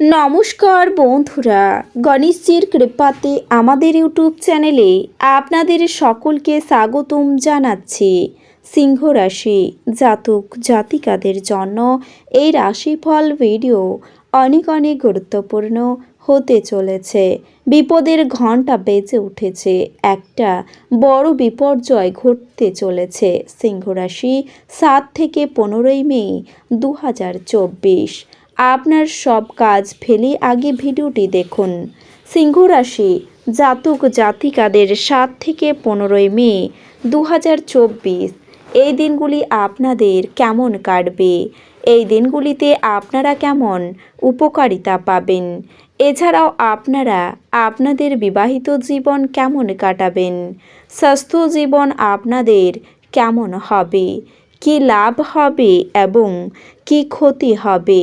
নমস্কার বন্ধুরা, গণেশজির কৃপাতে আমাদের ইউটিউব চ্যানেলে আপনাদের সকলকে স্বাগতম জানাচ্ছি। সিংহ রাশি জাতক জাতিকাদের জন্য এই রাশিফল ভিডিও অনেক অনেক গুরুত্বপূর্ণ হতে চলেছে। বিপদের ঘণ্টা বেজে উঠেছে, একটা বড় বিপর্যয় ঘটতে চলেছে। সিংহরাশি সাত থেকে পনেরোই মে দু হাজার চব্বিশ। আপনার সব কাজ ফেলে আগে ভিডিওটি দেখুন। সিংহ রাশি, জাতক জাতিকাদের সাত থেকে পনেরোই মে দু হাজার চব্বিশ। এই দিনগুলি আপনাদের কেমন কাটবে? এই দিনগুলিতে আপনারা কেমন উপকারিতা পাবেন? এছাড়াও আপনারা আপনাদের বিবাহিত জীবন কেমন কাটাবেন? স্বাস্থ্য জীবন আপনাদের কেমন হবে? কি লাভ হবে এবং কি ক্ষতি হবে?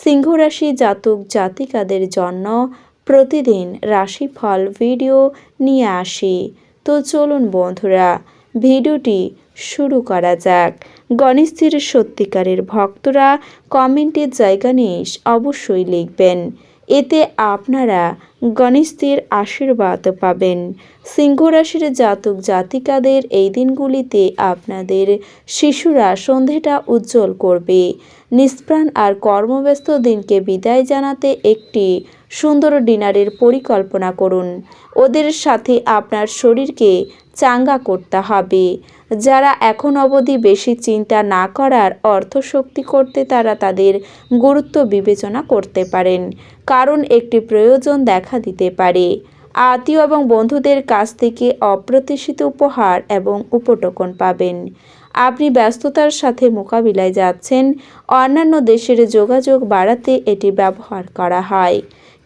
সিংহরাশি জাতক জাতিকাদের জন্য প্রতিদিন রাশিফল ভিডিও নিয়ে আসি। তো চলুন বন্ধুরা, ভিডিওটি শুরু করা যাক। গণেশজির সত্যিকারের ভক্তরা কমেন্টের জায়গা নিয়ে অবশ্যই লিখবেন। এতে আপনারা গণেশদের আশীর্বাদ পাবেন। সিংহ রাশির জাতক জাতিকাদের এই দিনগুলিতে আপনাদের শিশুরা সন্ধেটা উজ্জ্বল করবে। নিষ্প্রাণ আর কর্মব্যস্ত দিনকে বিদায় জানাতে একটি সুন্দর ডিনারের পরিকল্পনা করুন। ওদের সাথে আপনার শরীরকে চাঙ্গা করতে হবে। যারা এখন অবধি বেশি চিন্তা না করার অর্থশক্তি করতে তারা তাদের গুরুত্ব বিবেচনা করতে পারেন, কারণ একটি প্রয়োজন দেখা দিতে পারে। আত্মীয় এবং বন্ধুদের কাছ থেকে অপ্রত্যাশিত উপহার এবং উপটোকন পাবেন। আপনি ব্যস্ততার সাথে মোকাবিলায় যাচ্ছেন, অন্যান্য দেশের যোগাযোগ বাড়াতে এটি ব্যবহার করা হয়।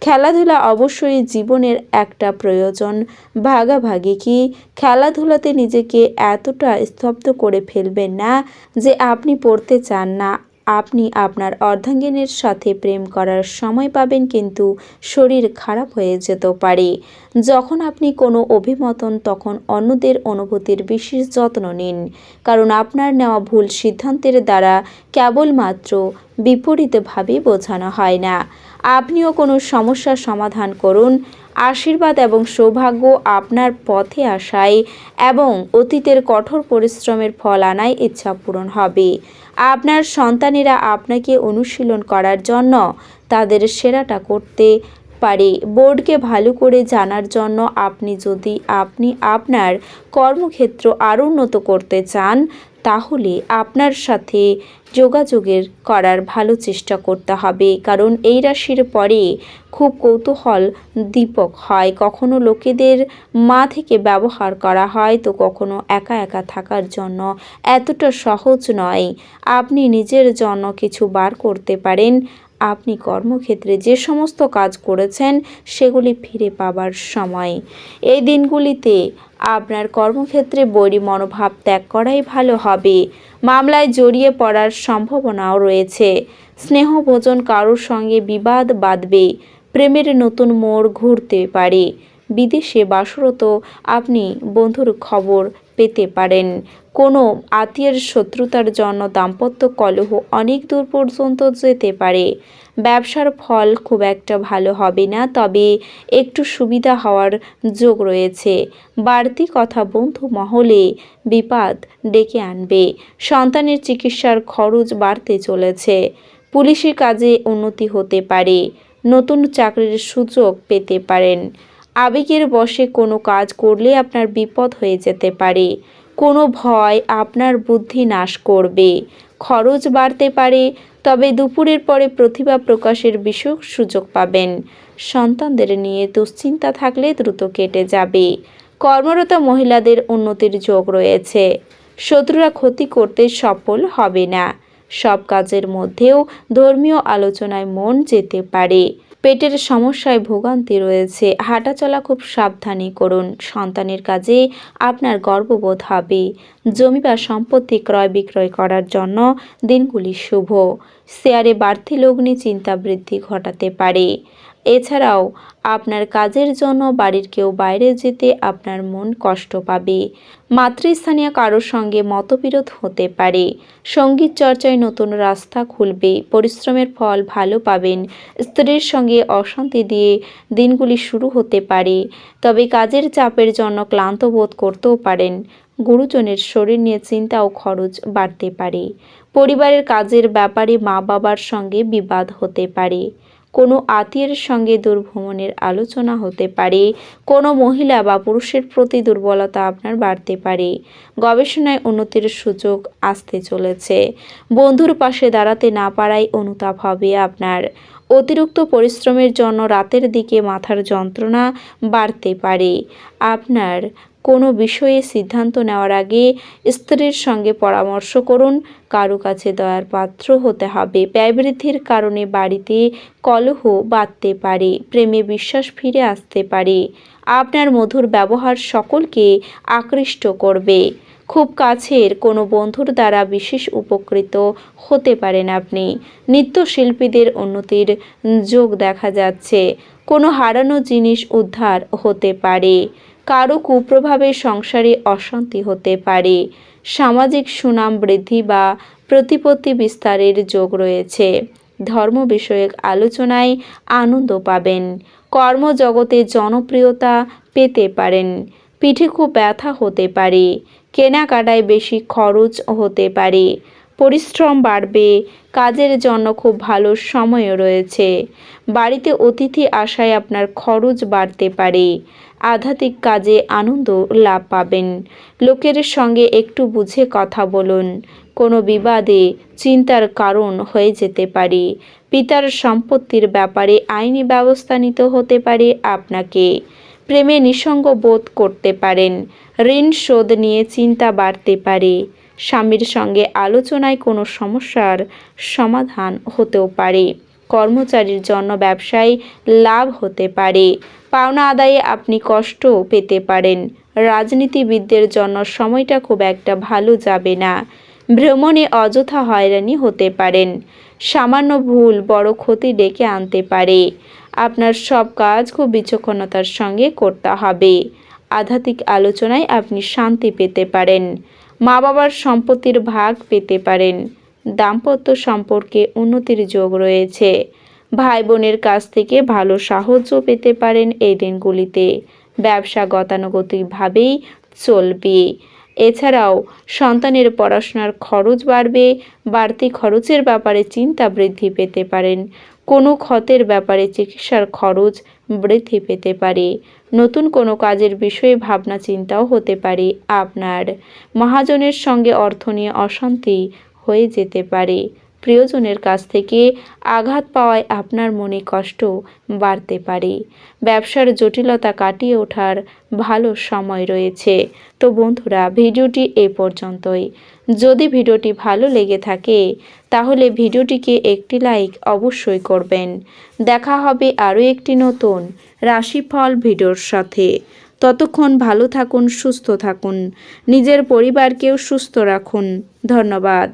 খেলাধুলা অবশ্যই জীবনের একটা প্রয়োজন। ভাগাভাগি কি? খেলাধুলাতে নিজেকে এতটা স্তব্ধ করে ফেলবেন না যে আপনি পড়তে চান না। আপনি আপনার অর্ধাঙ্গিনীর সাথে প্রেম করার সময় পাবেন কিন্তু শরীর খারাপ হয়ে যেতে পারে। যখন আপনি কোনো অভিমতন, তখন অন্যদের অনুভূতির বিশেষ যত্ন নিন। কারণ আপনার নেওয়া ভুল সিদ্ধান্তের দ্বারা কেবলমাত্র বিপরীতভাবে বোঝানো হয় না। আপনিও কোনো সমস্যার সমাধান করুন। আশীর্বাদ এবং সৌভাগ্য আপনার পথে আসায় এবং অতীতের কঠোর পরিশ্রমের ফল আনায় ইচ্ছা পূরণ হবে। আপনার সন্তানেরা আপনাকে অনুশীলন করার জন্য তাদের সেরাটা করতে পারে। বোর্ডকে ভালো করে জানার জন্য আপনি যদি আপনি আপনার কর্মক্ষেত্র আরও উন্নত করতে চান তাহলে আপনার সাথে যোগাযোগের করার ভালো চেষ্টা করতে হবে। কারণ এই রাশির পরে খুব কৌতূহল দীপক হয়। কখনো লোকেদের মা থেকে ব্যবহার করা হয় তো কখনো একা একা থাকার জন্য। এতটা সহজ নয়। আপনি নিজের জন্য কিছু বার করতে পারেন। আপনি কর্মক্ষেত্রে যে সমস্ত কাজ করেছেন সেগুলি ফিরে পাবার সময়। এই দিনগুলিতে আপনার কর্মক্ষেত্রে বৈরী মনোভাব ত্যাগ করাই ভালো হবে। মামলায় জড়িয়ে পড়ার সম্ভাবনাও রয়েছে। স্নেহ ভোজন কারোর সঙ্গে বিবাদ বাঁধবে। প্রেমের নতুন মোড় ঘুরতে পারে। বিদেশে বাসরত আপনি বন্ধুর খবর পেতে পারেন। কোনো আত্মীয়ের শত্রুতার জন্য দাম্পত্য কলহ অনেক দূর পর্যন্ত যেতে পারে। ব্যবসার ফল খুব একটা ভালো হবে না, তবে একটু সুবিধা হওয়ার যোগ রয়েছে। বাড়তি কথা বন্ধু মহলে বিপদ ডেকে আনবে। সন্তানের চিকিৎসার খরচ বাড়তে চলেছে। পুলিশি কাজে উন্নতি হতে পারে। নতুন চাকরির সুযোগ পেতে পারেন। আবেগের বশে কোনো কাজ করলে আপনার বিপদ হয়ে যেতে পারে। কোনো ভয় আপনার বুদ্ধি নাশ করবে। খরচ বাড়তে পারে, তবে দুপুরের পরে প্রতিভা প্রকাশের বিশেষ সুযোগ পাবেন। সন্তানদের নিয়ে দুশ্চিন্তা থাকলে দ্রুত কেটে যাবে। কর্মরত মহিলাদের উন্নতির যোগ রয়েছে। শত্রুরা ক্ষতি করতে সফল হবে না। সব কাজের মধ্যেও ধর্মীয় আলোচনায় মন যেতে পারে। পেটের সমস্যায় ভোগান্তি রয়েছে। হাঁটাচলা খুব সাবধানে করুন। সন্তানের কাজে আপনার গর্ববোধ হবে। জমি বা সম্পত্তি ক্রয় বিক্রয় করার জন্য দিনগুলি শুভ। শেয়ারে বাড়তি লগ্নি চিন্তা বৃদ্ধি ঘটাতে পারে। এছাড়াও আপনার কাজের জন্য বাড়ির কেউ বাইরে যেতে আপনার মন কষ্ট পাবে। মাতৃস্থানীয় কারোর সঙ্গে মতবিরোধ হতে পারে। সংগীত চর্চায় নতুন রাস্তা খুলবে। পরিশ্রমের ফল ভালো পাবেন। স্ত্রীর সঙ্গে অশান্তি দিয়ে দিনগুলি শুরু হতে পারে। তবে কাজের চাপের জন্য ক্লান্ত বোধ করতেও পারেন। গুরুজনের শরীর নিয়ে চিন্তা ও খরচ বাড়তে পারে। পরিবারের কাজের ব্যাপারে মা বাবার সঙ্গে বিবাদ হতে পারে। কোনো আত্মীয়ের সঙ্গে দুর্ভ্রমণের আলোচনা হতে পারে, কোনো মহিলা বা পুরুষের প্রতি দুর্বলতা আপনার বাড়তে পারে। গবেষণায় উন্নতির সুযোগ আসতে চলেছে। বন্ধুর পাশে দাঁড়াতে না পারাই অনুতাপ হবে আপনার। অতিরিক্ত পরিশ্রমের জন্য রাতের দিকে মাথার যন্ত্রণা বাড়তে পারে। আপনার কোনো বিষয়ে সিদ্ধান্ত নেওয়ার আগে স্ত্রীর সঙ্গে পরামর্শ করুন। কারও কাছে দয়ার পাত্র হতে হবে। ব্যয় বৃদ্ধির কারণে বাড়িতে কলহ বাঁধতে পারে, প্রেমে বিশ্বাস ফিরে আসতে পারে। আপনার মধুর ব্যবহার সকলকে আকৃষ্ট করবে। খুব কাছের কোনো বন্ধুর দ্বারা বিশেষ উপকৃত হতে পারেন আপনি। নৃত্যশিল্পীদের উন্নতির যোগ দেখা যাচ্ছে। কোনো হারানো জিনিস উদ্ধার হতে পারে। কারও কুপ্রভাবে সংসারে অশান্তি হতে পারে। সামাজিক সুনাম বৃদ্ধি বা প্রতিপত্তি বিস্তারের যোগ রয়েছে। ধর্ম বিষয়ক আলোচনায় আনন্দ পাবেন। কর্মজগতে জনপ্রিয়তা পেতে পারেন। পিঠে খুব ব্যথা হতে পারে। কেনাকাটায় বেশি খরচ হতে পারে। পরিশ্রম বাড়বে, কাজের জন্য খুব ভালো সময়ও রয়েছে। বাড়িতে অতিথি আসায় আপনার খরচ বাড়তে পারে। আধ্যাত্মিক কাজে আনন্দ লাভ পাবেন। লোকের সঙ্গে একটু বুঝে কথা বলুন। কোনো বিবাদে চিন্তার কারণ হয়ে যেতে পারে। পিতার সম্পত্তির ব্যাপারে আইনি ব্যবস্থা নিতে হতে পারে আপনাকে। প্রেমে নিঃসঙ্গ বোধ করতে পারেন। ঋণ শোধ নিয়ে চিন্তা বাড়তে পারে। স্বামীর সঙ্গে আলোচনায় কোনো সমস্যার সমাধান হতেও পারে। কর্মচারীর জন্য ব্যবসায় লাভ হতে পারে। পাওনা আদায়ে আপনি কষ্ট পেতে পারেন। রাজনীতিবিদদের জন্য সময়টা খুব একটা ভালো যাবে না। ভ্রমণে অযথা হয়রানি হতে পারেন। সামান্য ভুল বড় ক্ষতি ডেকে আনতে পারে। আপনার সব কাজ খুব বিচক্ষণতার সঙ্গে করতে হবে। আধ্যাত্মিক আলোচনায় আপনি শান্তি পেতে পারেন। মা বাবার সম্পত্তির ভাগ পেতে পারেন। দাম্পত্য সম্পর্কে উন্নতির যোগ রয়েছে। ভাই বোনের কাছ থেকে ভালো সাহায্য পেতে পারেন এই দিনগুলিতে ব্যবসা গতানুগতিকভাবেই চলবে। এছাড়াও সন্তানের পড়াশোনার খরচ বাড়বে, বাড়তি খরচের ব্যাপারে চিন্তা বৃদ্ধি পেতে পারেন। কোনো ক্ষতের ব্যাপারে চিকিৎসার খরচ বৃদ্ধি পেতে পারে। নতুন কোনো কাজের বিষয়ে ভাবনা চিন্তাও হতে পারে। আপনার মহাজনের সঙ্গে অর্থ নিয়ে অশান্তি হয়ে যেতে পারে। প্রিয়জনের কাছ থেকে আঘাত পাওয়ায় আপনার মনে কষ্ট বাড়তে পারে। ব্যবসার জটিলতা কাটিয়ে ওঠার ভালো সময় রয়েছে। তো বন্ধুরা, ভিডিওটি এ পর্যন্তই। যদি ভিডিওটি ভালো লেগে থাকে, তাহলে ভিডিওটিকে একটি লাইক অবশ্যই করবেন। দেখা হবে আরও একটি নতুন রাশিফল ভিডিওর সাথে। ততক্ষণ ভালো থাকুন, সুস্থ থাকুন। নিজের পরিবারকেও সুস্থ রাখুন। ধন্যবাদ।